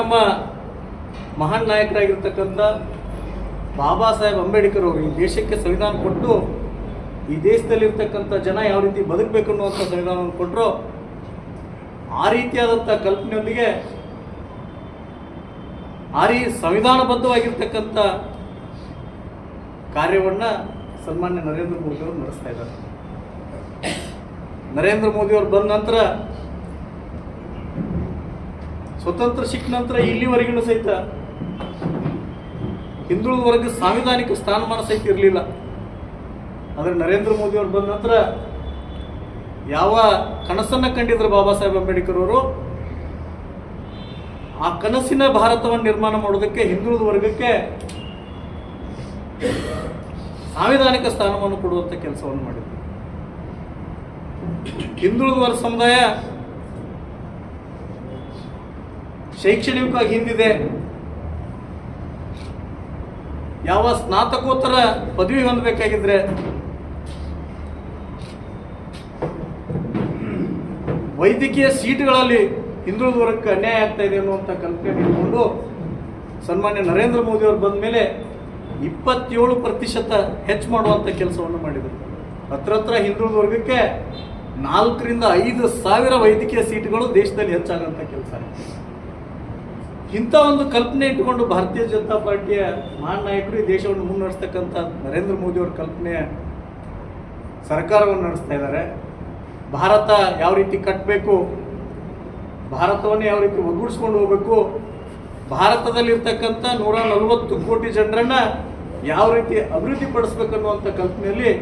ನಮ್ಮ ಮಹಾನ್ ನಾಯಕರಾಗಿರ್ತಕ್ಕಂಥ ಬಾಬಾ ಸಾಹೇಬ್ ಅಂಬೇಡ್ಕರ್ ಅವರು ಈ ದೇಶಕ್ಕೆ ಸಂವಿಧಾನ ಕೊಟ್ಟು ಈ ದೇಶದಲ್ಲಿರ್ತಕ್ಕಂಥ ಜನ ಯಾವ ರೀತಿ ಬದುಕಬೇಕು ಅನ್ನುವಂಥ ಸಂವಿಧಾನವನ್ನು ಕೊಟ್ಟರು ಆ ರೀತಿಯಾದಂಥ ಕಲ್ಪನೆಯೊಂದಿಗೆ ಆ ರೀ ಸಂವಿಧಾನಬದ್ಧವಾಗಿರ್ತಕ್ಕಂಥ ಕಾರ್ಯವನ್ನು ಸನ್ಮಾನ್ಯ ನರೇಂದ್ರ ಮೋದಿಯವರು ನಡೆಸ್ತಾ ಇದ್ದಾರೆ. ನರೇಂದ್ರ ಮೋದಿಯವರು ಬಂದ ನಂತರ ಸ್ವತಂತ್ರ ಸಿಕ್ಕ ನಂತರ ಇಲ್ಲಿವರೆಗೂ ಸಹಿತ ಹಿಂದುಳಿದ ವರ್ಗ ಸಾಂವಿಧಾನಿಕ ಸ್ಥಾನಮಾನ ಸಹಿತ ಇರಲಿಲ್ಲ. ಆದರೆ ನರೇಂದ್ರ ಮೋದಿ ಅವರು ಬಂದ ನಂತರ ಯಾವ ಕನಸನ್ನ ಕಂಡಿದ್ರು ಬಾಬಾ ಸಾಹೇಬ್ ಅಂಬೇಡ್ಕರ್ ಅವರು? ಆ ಕನಸಿನ ಭಾರತವನ್ನು ನಿರ್ಮಾಣ ಮಾಡೋದಕ್ಕೆ, ಹಿಂದುಳಿದ ವರ್ಗಕ್ಕೆ ಸಾಂವಿಧಾನಿಕ ಸ್ಥಾನವನ್ನು ಕೊಡುವಂಥ ಕೆಲಸವನ್ನು ಮಾಡಿದ್ರು. ಹಿಂದುಳಿದ ವರ್ಗ ಸಮುದಾಯ ಶೈಕ್ಷಣಿಕವಾಗಿ ಹಿಂದಿದೆ. ಯಾವ ಸ್ನಾತಕೋತ್ತರ ಪದವಿ ಹೊಂದಬೇಕಾಗಿದ್ರೆ? ವೈದ್ಯಕೀಯ ಸೀಟ್ಗಳಲ್ಲಿ ಹಿಂದುಳಿದ ವರ್ಗಕ್ಕೆ ಅನ್ಯಾಯ ಆಗ್ತಾ ಇದೆ ಅನ್ನುವಂಥ ಕಲ್ಪನೆ ಇಟ್ಕೊಂಡು ಸನ್ಮಾನ್ಯ ನರೇಂದ್ರ ಮೋದಿ ಅವರು ಬಂದ ಮೇಲೆ ಇಪ್ಪತ್ತೇಳು ಪ್ರತಿಶತ ಹೆಚ್ಚು ಮಾಡುವಂಥ ಕೆಲಸವನ್ನು ಮಾಡಿದರು. ಹತ್ರ ಹತ್ರ ಹಿಂದುಳಿದ ವರ್ಗಕ್ಕೆ ನಾಲ್ಕರಿಂದ ಐದು ಸಾವಿರ ವೈದ್ಯಕೀಯ ಸೀಟ್ಗಳು ದೇಶದಲ್ಲಿ ಹೆಚ್ಚಾಗುವಂಥ ಕೆಲಸ. ಇಂಥ ಒಂದು ಕಲ್ಪನೆ ಇಟ್ಟುಕೊಂಡು ಭಾರತೀಯ ಜನತಾ ಪಾರ್ಟಿಯ ಮಹಾನ್ ನಾಯಕರು ಈ ದೇಶವನ್ನು ಮುನ್ನಡೆಸ್ತಕ್ಕಂಥ ನರೇಂದ್ರ ಮೋದಿ ಅವರ ಕಲ್ಪನೆಯ ಸರ್ಕಾರವನ್ನು ನಡೆಸ್ತಾ ಇದ್ದಾರೆ. ಭಾರತ ಯಾವ ರೀತಿ ಕಟ್ಟಬೇಕು ಭಾರತವನ್ನು ಯಾವ ರೀತಿ ಒಗ್ಗೂಡಿಸ್ಕೊಂಡು ಹೋಗಬೇಕು, ಭಾರತದಲ್ಲಿರ್ತಕ್ಕಂಥ ನೂರ ನಲವತ್ತು ಕೋಟಿ ಜನರನ್ನು ಯಾವ ರೀತಿ ಅಭಿವೃದ್ಧಿ ಪಡಿಸ್ಬೇಕನ್ನುವಂಥ ಕಲ್ಪನೆಯಲ್ಲಿ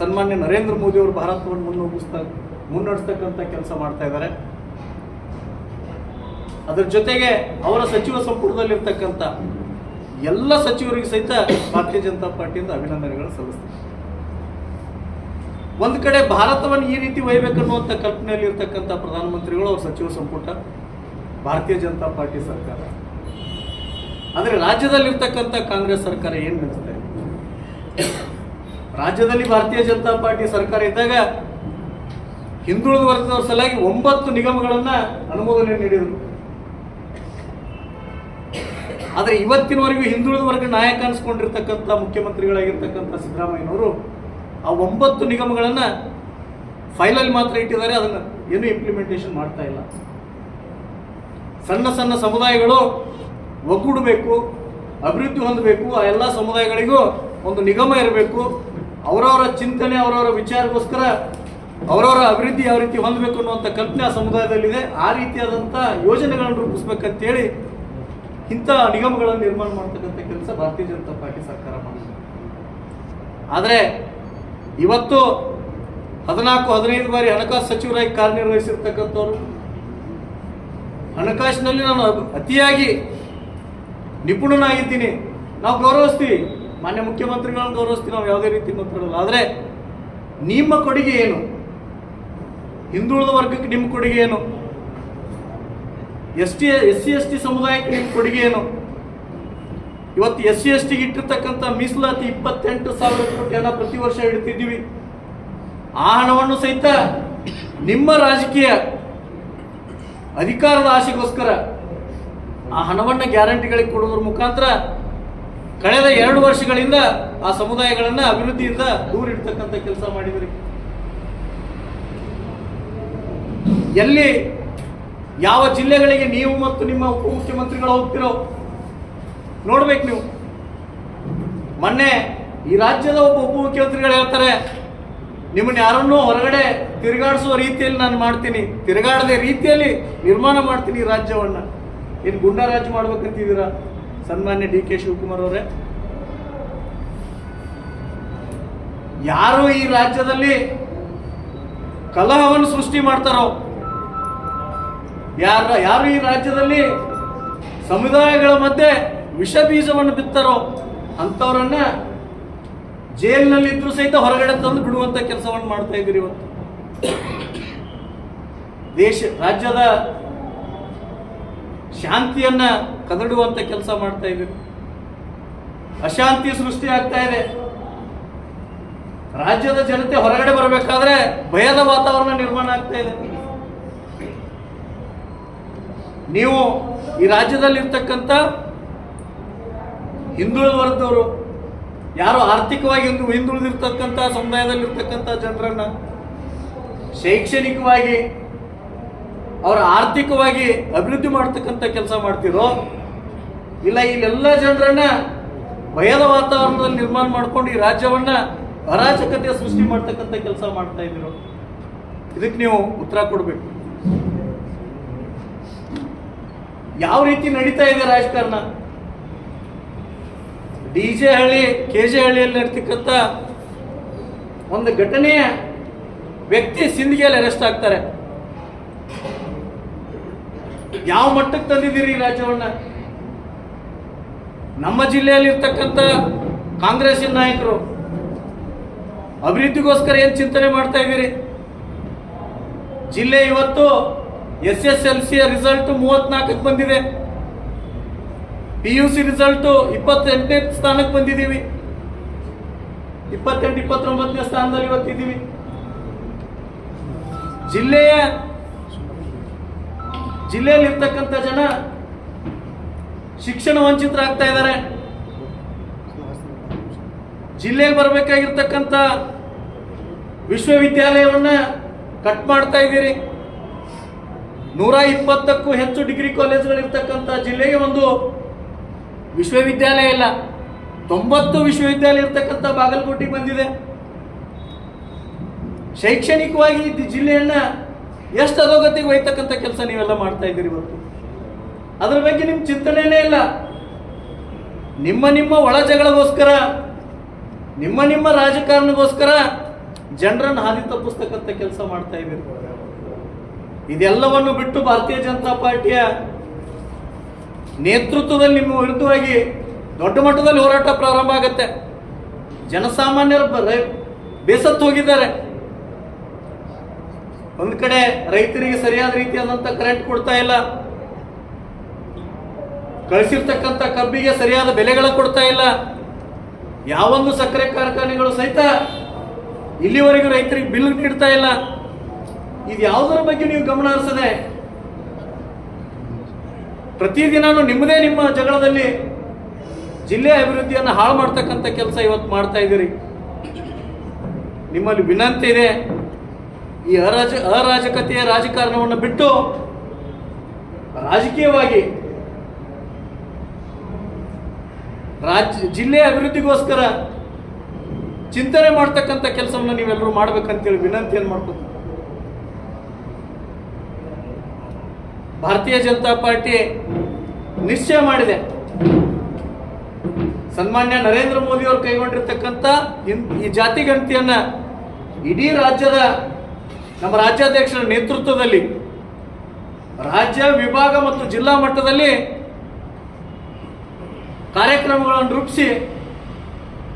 ಸನ್ಮಾನ್ಯ ನರೇಂದ್ರ ಮೋದಿ ಅವರು ಭಾರತವನ್ನು ಮುನ್ನೋಗಿಸ್ತಾ, ಮುನ್ನಡೆಸ್ತಕ್ಕಂಥ ಕೆಲಸ ಮಾಡ್ತಾ ಇದ್ದಾರೆ. ಅದರ ಜೊತೆಗೆ ಅವರ ಸಚಿವ ಸಂಪುಟದಲ್ಲಿರ್ತಕ್ಕಂಥ ಎಲ್ಲ ಸಚಿವರಿಗೆ ಸಹಿತ ಭಾರತೀಯ ಜನತಾ ಪಾರ್ಟಿಯಿಂದ ಅಭಿನಂದನೆಗಳು ಸಲ್ಲಿಸ್ತಾರೆ ಒಂದು ಕಡೆ ಭಾರತವನ್ನು ಈ ರೀತಿ ಒಯ್ಬೇಕನ್ನುವಂಥ ಕಲ್ಪನೆಯಲ್ಲಿ ಇರ್ತಕ್ಕಂಥ ಪ್ರಧಾನಮಂತ್ರಿಗಳು ಅವ್ರ ಸಚಿವ ಸಂಪುಟ, ಭಾರತೀಯ ಜನತಾ ಪಾರ್ಟಿ ಸರ್ಕಾರ. ಆದರೆ ರಾಜ್ಯದಲ್ಲಿರ್ತಕ್ಕಂಥ ಕಾಂಗ್ರೆಸ್ ಸರ್ಕಾರ ಏನು ನಡೆಸ್ತಾ ಇದೆ? ರಾಜ್ಯದಲ್ಲಿ ಭಾರತೀಯ ಜನತಾ ಪಾರ್ಟಿ ಸರ್ಕಾರ ಇದ್ದಾಗ ಹಿಂದುಳಿದ ವರ್ಗದವ್ರ ಸಲುವಾಗಿ ಒಂಬತ್ತು ನಿಗಮಗಳನ್ನು ಅನುಮೋದನೆ ನೀಡಿದರು. ಆದರೆ ಇವತ್ತಿನವರೆಗೂ ಹಿಂದುಳಿದ ವರ್ಗ ನಾಯಕ ಅನಿಸ್ಕೊಂಡಿರ್ತಕ್ಕಂಥ ಮುಖ್ಯಮಂತ್ರಿಗಳಾಗಿರ್ತಕ್ಕಂಥ ಸಿದ್ದರಾಮಯ್ಯನವರು ಆ ಒಂಬತ್ತು ನಿಗಮಗಳನ್ನು ಫೈಲಲ್ಲಿ ಮಾತ್ರ ಇಟ್ಟಿದ್ದಾರೆ, ಅದನ್ನು ಏನು ಇಂಪ್ಲಿಮೆಂಟೇಷನ್ ಮಾಡ್ತಾ ಇಲ್ಲ. ಸಣ್ಣ ಸಣ್ಣ ಸಮುದಾಯಗಳು ಒಗ್ಗೂಡಬೇಕು, ಅಭಿವೃದ್ಧಿ ಹೊಂದಬೇಕು, ಆ ಎಲ್ಲ ಸಮುದಾಯಗಳಿಗೂ ಒಂದು ನಿಗಮ ಇರಬೇಕು. ಅವರವರ ಚಿಂತನೆ, ಅವರವರ ವಿಚಾರಕ್ಕೋಸ್ಕರ ಅವರವರ ಅಭಿವೃದ್ಧಿ ಯಾವ ರೀತಿ ಹೊಂದಬೇಕು ಅನ್ನುವಂಥ ಕಲ್ಪನೆ ಆ ಸಮುದಾಯದಲ್ಲಿದೆ. ಆ ರೀತಿಯಾದಂಥ ಯೋಜನೆಗಳನ್ನು ರೂಪಿಸ್ಬೇಕಂತೇಳಿ ಇಂಥ ನಿಗಮಗಳನ್ನು ನಿರ್ಮಾಣ ಮಾಡ್ತಕ್ಕಂಥ ಕೆಲಸ ಭಾರತೀಯ ಜನತಾ ಪಾರ್ಟಿ ಸರ್ಕಾರ ಮಾಡಿದೆ. ಆದರೆ ಇವತ್ತು ಹದಿನಾಲ್ಕು, ಹದಿನೈದು ಬಾರಿ ಹಣಕಾಸು ಸಚಿವರಾಗಿ ಕಾರ್ಯನಿರ್ವಹಿಸಿರ್ತಕ್ಕಂಥವ್ರು, ಹಣಕಾಸಿನಲ್ಲಿ ನಾನು ಅತಿಯಾಗಿ ನಿಪುಣನಾಗಿದ್ದೀನಿ. ನಾವು ಗೌರವಿಸ್ತೀವಿ. ಮಾನ್ಯ ಮುಖ್ಯಮಂತ್ರಿಗಳನ್ನು ಗೌರವಿಸ್ತೀವಿ. ನಾವು ಯಾವುದೇ ರೀತಿ ಮಾತಾಡಲ್ಲ. ಆದರೆ ನಿಮ್ಮ ಕೊಡುಗೆ ಏನು? ಹಿಂದುಳಿದ ವರ್ಗಕ್ಕೆ ನಿಮ್ಮ ಕೊಡುಗೆ ಏನು? S T, S C, S T ಸಮುದಾಯಕ್ಕೆ ನಿಮ್ಮ ಕೊಡುಗೆ ಏನು ಇವತ್ತು ಎಸ್ ಸಿ, ಎಸ್ ಟಿಗೆ ಇಟ್ಟಿರ್ತಕ್ಕಂಥ ಮೀಸಲಾತಿ ಇಪ್ಪತ್ತೆಂಟು ಸಾವಿರ ಕೋಟಿಯನ್ನ ಪ್ರತಿ ವರ್ಷ ಇಡ್ತಿದ್ದೀವಿ. ಆ ಹಣವನ್ನು ಸಹಿತ ನಿಮ್ಮ ರಾಜಕೀಯ ಅಧಿಕಾರದ ಆಶೆಗೋಸ್ಕರ ಆ ಹಣವನ್ನು ಗ್ಯಾರಂಟಿಗಳಿಗೆ ಕೊಡುವುದರ ಮುಖಾಂತರ ಕಳೆದ ಎರಡು ವರ್ಷಗಳಿಂದ ಆ ಸಮುದಾಯಗಳನ್ನು ಅಭಿವೃದ್ಧಿಯಿಂದ ದೂರ ಇಡ್ತಕ್ಕಂಥ ಕೆಲಸ ಮಾಡಿದ್ರಿ ಎಲ್ಲಿ ಯಾವ ಜಿಲ್ಲೆಗಳಿಗೆ ನೀವು ಮತ್ತು ನಿಮ್ಮ ಉಪಮುಖ್ಯಮಂತ್ರಿಗಳು ಹೋಗ್ತಿರೋ ನೋಡ್ಬೇಕು ನೀವು. ಮೊನ್ನೆ ಈ ರಾಜ್ಯದ ಒಬ್ಬ ಉಪಮುಖ್ಯಮಂತ್ರಿಗಳು ಹೇಳ್ತಾರೆ, ನಿಮ್ಮನ್ನ ಯಾರನ್ನೂ ಹೊರಗಡೆ ತಿರುಗಾಡಿಸುವ ರೀತಿಯಲ್ಲಿ ನಾನು ಮಾಡ್ತೀನಿ. ತಿರುಗಾಡದೆ ರೀತಿಯಲ್ಲಿ ನಿರ್ಮಾಣ ಮಾಡ್ತೀನಿ ಈ ರಾಜ್ಯವನ್ನು. ಏನು ಗುಂಡಾ ರಾಜ್ಯ ಮಾಡ್ಬೇಕಂತಿದ್ದೀರಾ? ಸನ್ಮಾನ್ಯ ಡಿ ಕೆ ಶಿವಕುಮಾರ್ ಅವರೇ. ಯಾರು ಈ ರಾಜ್ಯದಲ್ಲಿ ಕಲಹವನ್ನು ಸೃಷ್ಟಿ ಮಾಡ್ತಾರೋ ಯಾರ ಯಾರು ಈ ರಾಜ್ಯದಲ್ಲಿ ಸಮುದಾಯಗಳ ಮಧ್ಯೆ ವಿಷ ಬೀಜವನ್ನು ಬಿತ್ತಾರೋ ಅಂಥವರನ್ನ ಜೈಲಿನಲ್ಲಿ ಇದ್ರೂ ಸಹಿತ ಹೊರಗಡೆ ತಂದು ಬಿಡುವಂತ ಕೆಲಸವನ್ನು ಮಾಡ್ತಾ ಇದ್ದೀರಿ ಇವತ್ತು. ದೇಶ, ರಾಜ್ಯದ ಶಾಂತಿಯನ್ನ ಕದಡುವಂತ ಕೆಲಸ ಮಾಡ್ತಾ ಇದ್ದೀರಿ. ಅಶಾಂತಿ ಸೃಷ್ಟಿ ಆಗ್ತಾ ಇದೆ. ರಾಜ್ಯದ ಜನತೆ ಹೊರಗಡೆ ಬರಬೇಕಾದ್ರೆ ಭಯದ ವಾತಾವರಣ ನಿರ್ಮಾಣ ಆಗ್ತಾ ಇದೆ. ನೀವು ಈ ರಾಜ್ಯದಲ್ಲಿರ್ತಕ್ಕಂಥ ಹಿಂದುಳಿದ ವರ್ಗದವರು, ಯಾರು ಆರ್ಥಿಕವಾಗಿ ಹಿಂದು ಹಿಂದುಳಿದಿರ್ತಕ್ಕಂಥ ಸಮುದಾಯದಲ್ಲಿರ್ತಕ್ಕಂಥ ಜನರನ್ನ ಶೈಕ್ಷಣಿಕವಾಗಿ ಅವರ ಆರ್ಥಿಕವಾಗಿ ಅಭಿವೃದ್ಧಿ ಮಾಡ್ತಕ್ಕಂಥ ಕೆಲಸ ಮಾಡ್ತಿರೋ, ಇಲ್ಲ ಇಲ್ಲೆಲ್ಲ ಜನರನ್ನ ಭಯದ ವಾತಾವರಣದಲ್ಲಿ ನಿರ್ಮಾಣ ಮಾಡ್ಕೊಂಡು ಈ ರಾಜ್ಯವನ್ನ ಅರಾಜಕತೆ ಸೃಷ್ಟಿ ಮಾಡ್ತಕ್ಕಂಥ ಕೆಲಸ ಮಾಡ್ತಾ ಇದ್ದೀರೋ, ಇದಕ್ಕೆ ನೀವು ಉತ್ತರ ಕೊಡಬೇಕು. ಯಾವ ರೀತಿ ನಡೀತಾ ಇದೆ ರಾಜಕಾರಣ? D J Halli K J ಹಳ್ಳಿಯಲ್ಲಿ ನಡೀತಕ್ಕಂಥ ಒಂದು ಘಟನೆಯ ವ್ಯಕ್ತಿ ಸಿಂಧಿಗೆಯಲ್ಲಿ ಅರೆಸ್ಟ್ ಆಗ್ತಾರೆ. ಯಾವ ಮಟ್ಟಕ್ಕೆ ತಂದಿದ್ದೀರಿ ರಾಜ್ಯವನ್ನ? ನಮ್ಮ ಜಿಲ್ಲೆಯಲ್ಲಿ ಇರ್ತಕ್ಕಂಥ ಕಾಂಗ್ರೆಸ್ಸಿನ ನಾಯಕರು ಅಭಿವೃದ್ಧಿಗೋಸ್ಕರ ಏನ್ ಚಿಂತನೆ ಮಾಡ್ತಾ ಇದ್ದೀರಿ? ಜಿಲ್ಲೆ ಇವತ್ತು S S L C result ಮೂವತ್ನಾಲ್ಕಕ್ಕೆ ಬಂದಿದೆ. ಪಿ ಯು ಸಿ ರಿಸಲ್ಟ್ ಇಪ್ಪತ್ತೆಂಟನೇ ಸ್ಥಾನಕ್ಕೆ ಬಂದಿದ್ದೀವಿ. ಇಪ್ಪತ್ತೆಂಟು, ಇಪ್ಪತ್ತೊಂಬತ್ತನೇ ಸ್ಥಾನದಲ್ಲಿ ಇವತ್ತಿದ್ದೀವಿ. ಜಿಲ್ಲೆಯ ಜಿಲ್ಲೆಯಲ್ಲಿ ಇರ್ತಕ್ಕಂಥ ಜನ ಶಿಕ್ಷಣ ವಂಚಿತರಾಗ್ತಾ ಇದ್ದಾರೆ. ಜಿಲ್ಲೆಗೆ ಬರಬೇಕಾಗಿರ್ತಕ್ಕಂಥ ವಿಶ್ವವಿದ್ಯಾಲಯವನ್ನ ಕಟ್ ಮಾಡ್ತಾ ಇದ್ದೀರಿ. ನೂರ ಇಪ್ಪತ್ತಕ್ಕೂ ಹೆಚ್ಚು ಡಿಗ್ರಿ ಕಾಲೇಜ್ಗಳಿರ್ತಕ್ಕಂಥ ಜಿಲ್ಲೆಗೆ ಒಂದು ವಿಶ್ವವಿದ್ಯಾಲಯ ಇಲ್ಲ. ತೊಂಬತ್ತು ವಿಶ್ವವಿದ್ಯಾಲಯ ಇರ್ತಕ್ಕಂಥ ಬಾಗಲಕೋಟೆಗೆ ಬಂದಿದೆ. ಶೈಕ್ಷಣಿಕವಾಗಿ ಜಿಲ್ಲೆಯನ್ನ ಎಷ್ಟು ಅಧೋಗತಿಗೆ ಒಯ್ತಕ್ಕಂಥ ಕೆಲಸ ನೀವೆಲ್ಲ ಮಾಡ್ತಾ ಇದ್ದೀರಿ ಇವತ್ತು? ಅದರ ಬಗ್ಗೆ ನಿಮ್ಮ ಚಿಂತನೆನೇ ಇಲ್ಲ. ನಿಮ್ಮ ನಿಮ್ಮ ಒಳ ಜಗಳಗೋಸ್ಕರ, ನಿಮ್ಮ ನಿಮ್ಮ ರಾಜಕಾರಣಗೋಸ್ಕರ ಜನರನ್ನು ಹಾದಿ ತಪ್ಪಿಸ್ತಕ್ಕಂಥ ಕೆಲಸ ಮಾಡ್ತಾ ಇದ್ದೀರಿ. ಇದೆಲ್ಲವನ್ನು ಬಿಟ್ಟು ಭಾರತೀಯ ಜನತಾ ಪಾರ್ಟಿಯ ನೇತೃತ್ವದಲ್ಲಿ ನಿಮ್ಮ ವಿರುದ್ಧವಾಗಿ ದೊಡ್ಡ ಮಟ್ಟದಲ್ಲಿ ಹೋರಾಟ ಪ್ರಾರಂಭ ಆಗುತ್ತೆ. ಜನಸಾಮಾನ್ಯರು ಬೇಸತ್ತು ಹೋಗಿದ್ದಾರೆ. ಒಂದ್ ಕಡೆ ರೈತರಿಗೆ ಸರಿಯಾದ ರೀತಿಯಾದಂತ ಕರೆಂಟ್ ಕೊಡ್ತಾ ಇಲ್ಲ. ಕಳಿಸಿರ್ತಕ್ಕಂಥ ಕಬ್ಬಿಗೆ ಸರಿಯಾದ ಬೆಲೆಗಳ ಕೊಡ್ತಾ ಇಲ್ಲ. ಯಾವೊಂದು ಸಕ್ಕರೆ ಕಾರ್ಖಾನೆಗಳು ಸಹಿತ ಇಲ್ಲಿವರೆಗೂ ರೈತರಿಗೆ ಬಿಲ್ ನೀಡ್ತಾ ಇಲ್ಲ. ಇದು ಯಾವುದರ ಬಗ್ಗೆ ನೀವು ಗಮನ ಹರಿಸದೆ ಪ್ರತಿದಿನಾನು ನಿಮ್ಮದೇ ನಿಮ್ಮ ಜಗಳದಲ್ಲಿ ಜಿಲ್ಲೆ ಅಭಿವೃದ್ಧಿಯನ್ನು ಹಾಳು ಮಾಡ್ತಕ್ಕಂಥ ಕೆಲಸ ಇವತ್ತು ಮಾಡ್ತಾ ಇದ್ದೀರಿ. ನಿಮ್ಮಲ್ಲಿ ವಿನಂತಿ ಇದೆ ಈ ಅರಾಜ, ಅರಾಜಕತೆಯ ರಾಜಕಾರಣವನ್ನು ಬಿಟ್ಟು ರಾಜಕೀಯವಾಗಿ ರಾಜ್ಯ ಜಿಲ್ಲೆಯ ಅಭಿವೃದ್ಧಿಗೋಸ್ಕರ ಚಿಂತನೆ ಮಾಡ್ತಕ್ಕಂಥ ಕೆಲಸವನ್ನು ನೀವೆಲ್ಲರೂ ಮಾಡ್ಬೇಕಂತೇಳಿ ವಿನಂತಿಯನ್ನು ಮಾಡ್ಕೊತೀನಿ. ಭಾರತೀಯ ಜನತಾ ಪಾರ್ಟಿ ನಿಶ್ಚಯ ಮಾಡಿದೆ. ಸನ್ಮಾನ್ಯ ನರೇಂದ್ರ ಮೋದಿ ಅವರು ಕೈಗೊಂಡಿರ್ತಕ್ಕಂಥ ಈ ಜಾತಿ ಗಣತಿಯನ್ನ ಇಡೀ ರಾಜ್ಯದ, ನಮ್ಮ ರಾಜ್ಯಾಧ್ಯಕ್ಷರ ನೇತೃತ್ವದಲ್ಲಿ, ರಾಜ್ಯ ವಿಭಾಗ ಮತ್ತು ಜಿಲ್ಲಾ ಮಟ್ಟದಲ್ಲಿ ಕಾರ್ಯಕ್ರಮಗಳನ್ನು ರೂಪಿಸಿ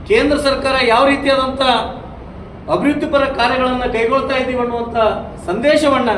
ಕೇಂದ್ರ ಸರ್ಕಾರ ಯಾವ ರೀತಿಯಾದಂಥ ಅಭಿವೃದ್ಧಿಪರ ಕಾರ್ಯಗಳನ್ನು ಕೈಗೊಳ್ತಾ ಇದ್ದೀವಿ ಅನ್ನುವಂಥ ಸಂದೇಶವನ್ನ